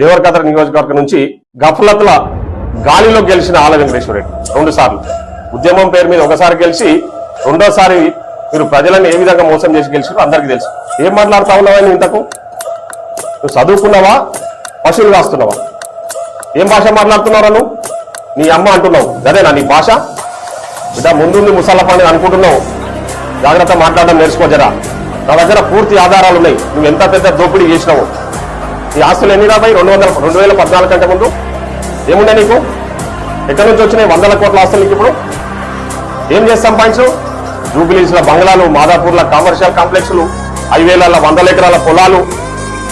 దేవరకద్ర నియోజకవర్గం నుంచి గఫలతల గాలిలో గెలిచిన ఆల వెంకటేశ్వరరెడ్డి. రెండు సార్లు. ఉద్యమం పేరు మీద ఒకసారి గెలిచి రెండోసారి మీరు ప్రజలను ఏ విధంగా మోసం చేసి గెలిచారు అందరికీ తెలుసు. ఏం మాట్లాడుతా ఉన్నావా నువ్వు ఇంతకు? నువ్వు చదువుకున్నావా? పశువులు కాస్తున్నావా? ఏం భాష మాట్లాడుతున్నారా నువ్వు? నీ అమ్మ అంటున్నావు. అదేనా నీ భాష? బిడ్డ ముందుంది ముసల్ల పండుగ అనుకుంటున్నావు. జాగ్రత్త మాట్లాడడం నేర్చుకో జరా. నా దగ్గర పూర్తి ఆధారాలు ఉన్నాయి. నువ్వు ఎంత పెద్ద దోపిడీ చేసినావు. ఈ ఆస్తులు ఎన్ని రాబాయి? రెండు వందల రెండు వేల పద్నాలుగు కంటే ముందు? ఏముండే నీకు? ఎక్కడి నుంచి వచ్చినాయి వందల కోట్ల ఆస్తులు నీకు ఇప్పుడు? ఏం చేసి సంపాదించు? జూబిలీస్ల బంగ్లాలు మాదాపూర్ల కమర్షియల్ కాంప్లెక్స్లు హైవేల వందల ఎకరాల పొలాలు.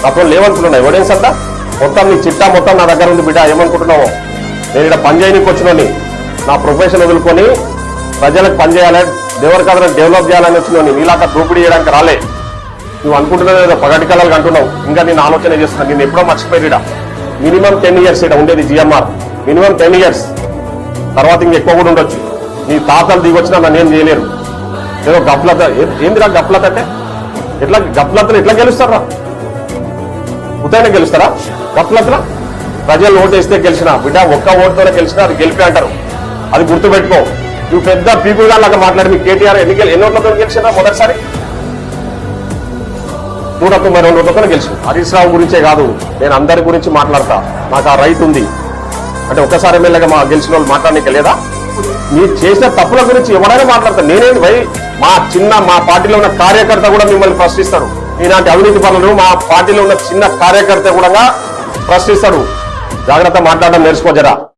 నాతో లేవనుకుంటున్నాయి ఎవడేం అంతా మొత్తం నీ చిట్టా మొత్తం నా దగ్గర ఉంది బిడ్డ ఏమనుకుంటున్నావు? నేను ఇక్కడ పని చేయడానికి వచ్చినోని నా ప్రొఫెషన్ వదులుకొని ప్రజలకు పని చేయాలి దేవరకథను డెవలప్ చేయాలని వచ్చినోని నీలాక దోపిడీ చేయడానికి రాలే. నువ్వు అనుకుంటున్నావు ఏదో పగటి కళలు అంటున్నావు ఇంకా నేను ఆలోచన చేస్తున్నా నేను ఎప్పుడో మర్చిపోయిడా మినిమం టెన్ ఇయర్స్ ఇక్కడ ఉండేది జిఎంఆర్. Minimum ten years. తర్వాత ఇంక ఎక్కువ కూడా ఉండొచ్చు. నీ తాతలు దిగొచ్చినా నన్ను ఏం చేయలేరు. ఏదో గప్లత ఏందిరా గప్లత అంటే? ఎట్లా గప్లతలు ఎట్లా గెలుస్తారా ఉదయం గెలుస్తారా గప్లతలా ప్రజలు ఓటు వేస్తే గెలిచిన బిడ్డ ఒక్క ఓటుతోనే గెలిచిన అది గెలిపి అంటారు. అది గుర్తుపెట్టుకో. నువ్వు పెద్ద పీపుల్గా లాగా మాట్లాడి మీ కేటీఆర్ ఎన్ని ఎన్ని ఓట్లతో గెలిచినా మొదటిసారి? నూట తొంభై రెండు ఓట్లతో గెలిచింది హరీష్ రావు గురించే కాదు నేను అందరి గురించి మాట్లాడతా. నాకు ఆ రైట్ ఉంది. అంటే ఒక్కసారి ఎమ్మెల్యేగా మా గెలిచిన వాళ్ళు మాట్లాడడానికి లేదా? మీరు చేసిన తప్పుల గురించి ఎవరైనా మాట్లాడతారు. నేనేం భయ్? మా చిన్న మా పార్టీలో ఉన్న కార్యకర్త కూడా మిమ్మల్ని ప్రశ్నిస్తారు. ఇలాంటి అవినీతి పనులు మా పార్టీలో ఉన్న చిన్న కార్యకర్త కూడా ప్రశ్నిస్తాడు జాగ్రత్త మాట్లాడడం నేర్చుకో జరా.